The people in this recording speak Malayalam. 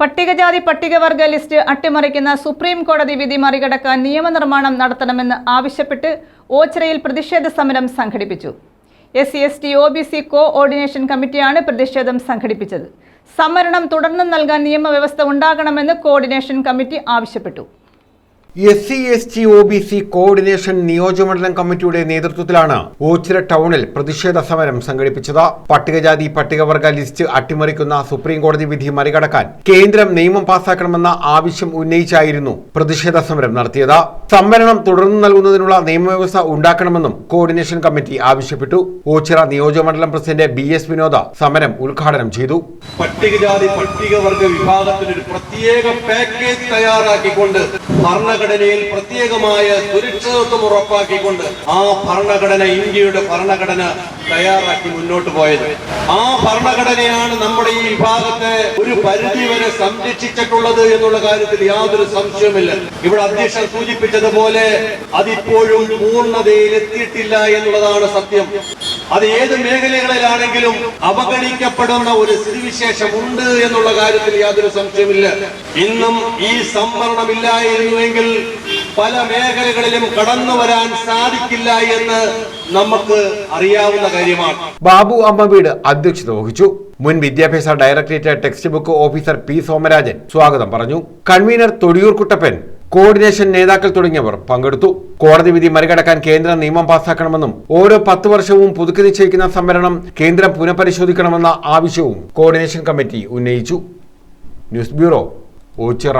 പട്ടികജാതി പട്ടികവർഗ ലിസ്റ്റ് അട്ടിമറിക്കുന്ന സുപ്രീം കോടതി വിധി മറികടക്കാൻ നിയമനിർമ്മാണം നടത്തണമെന്ന് ആവശ്യപ്പെട്ട് ഓച്ചിറയിൽ പ്രതിഷേധ സമരം സംഘടിപ്പിച്ചു. S C S T O B C coordination കമ്മിറ്റിയാണ് പ്രതിഷേധം സംഘടിപ്പിച്ചത്. സംവരണം തുടർന്നും നൽകാൻ നിയമവ്യവസ്ഥ ഉണ്ടാകണമെന്ന് കോർഡിനേഷൻ കമ്മിറ്റി ആവശ്യപ്പെട്ടു. S C S T O B C coordination നിയോജകമണ്ഡലം കമ്മിറ്റിയുടെ നേതൃത്വത്തിലാണ് ഓച്ചിറ ടൗണിൽ പ്രതിഷേധ സമരം സംഘടിപ്പിച്ചത്. പട്ടികജാതി പട്ടികവർഗ ലിസ്റ്റ് അട്ടിമറിക്കുന്ന സുപ്രീം കോടതി വിധി മറികടക്കാൻ കേന്ദ്രം നിയമം പാസാക്കണമെന്ന ആവശ്യം ഉന്നയിച്ചായിരുന്നു പ്രതിഷേധ സമരം നടത്തിയത്. സംവരണം തുടർന്ന് നൽകുന്നതിനുള്ള നിയമവ്യവസ്ഥ ഉണ്ടാക്കണമെന്നും കോർഡിനേഷൻ കമ്മിറ്റി ആവശ്യപ്പെട്ടു. ഓച്ചിറ നിയോജകമണ്ഡലം പ്രസിഡന്റ് ബി എസ് വിനോദ സമരം ഉദ്ഘാടനം ചെയ്തു. പട്ടികജാതി പട്ടികവർഗ വിഭാഗത്തിന് ഒരു പ്രത്യേക പാക്കേജ് തയ്യാറാക്കിക്കൊണ്ട് ഭരണഘടനയിൽ പ്രത്യേകമായ സുരക്ഷിതത്വം ഉറപ്പാക്കിക്കൊണ്ട് ആ ഭരണഘടന ഇന്ത്യയുടെ ഭരണഘടന തയ്യാറാക്കി മുന്നോട്ട് പോയത്. ആ ഭരണഘടനയാണ് നമ്മുടെ ഈ വിഭാഗത്തെ ഒരു പരിധി വരെ സംരക്ഷിച്ചിട്ടുള്ളത് എന്നുള്ള കാര്യത്തിൽ യാതൊരു സംശയവുമില്ല. ഇവിടെ അധ്യക്ഷൻ സൂചിപ്പിച്ചതുപോലെ അതിപ്പോഴും പൂർണതയിൽ എത്തിയിട്ടില്ല എന്നുള്ളതാണ് സത്യം. അത് ഏത് മേഖലകളിലാണെങ്കിലും അവഗണിക്കപ്പെടുന്ന ഒരു സ്ഥിതിവിശേഷം ഉണ്ട് എന്നുള്ള കാര്യത്തിൽ യാതൊരു സംശയമില്ല ഇന്നും ഈ സംവരണമില്ലായിരുന്നുവെങ്കിൽ പല മേഖലകളിലും കടന്നു വരാൻ സാധിക്കില്ല എന്ന് നമുക്ക് അറിയാവുന്ന കാര്യമാണ്. ബാബു അമ്മ വീട് അധ്യക്ഷത വഹിച്ചു. മുൻ വിദ്യാഭ്യാസ directorate textbook officer P Somarajan സ്വാഗതം പറഞ്ഞു. കൺവീനർ തൊടിയൂർ കുട്ടപ്പൻ കോർഡിനേഷൻ നേതാക്കൾ തുടങ്ങിയവർ പങ്കെടുത്തു. കോടതി വിധി മറികടക്കാൻ കേന്ദ്ര നിയമം പാസാക്കണമെന്നും ഓരോ പത്ത് വർഷവും പുതുക്കി നിശ്ചയിക്കുന്ന സംവരണം കേന്ദ്രം പുനഃപരിശോധിക്കണമെന്ന ആവശ്യവും കോർഡിനേഷൻ കമ്മിറ്റി ഉന്നയിച്ചു. News bureau Ochira.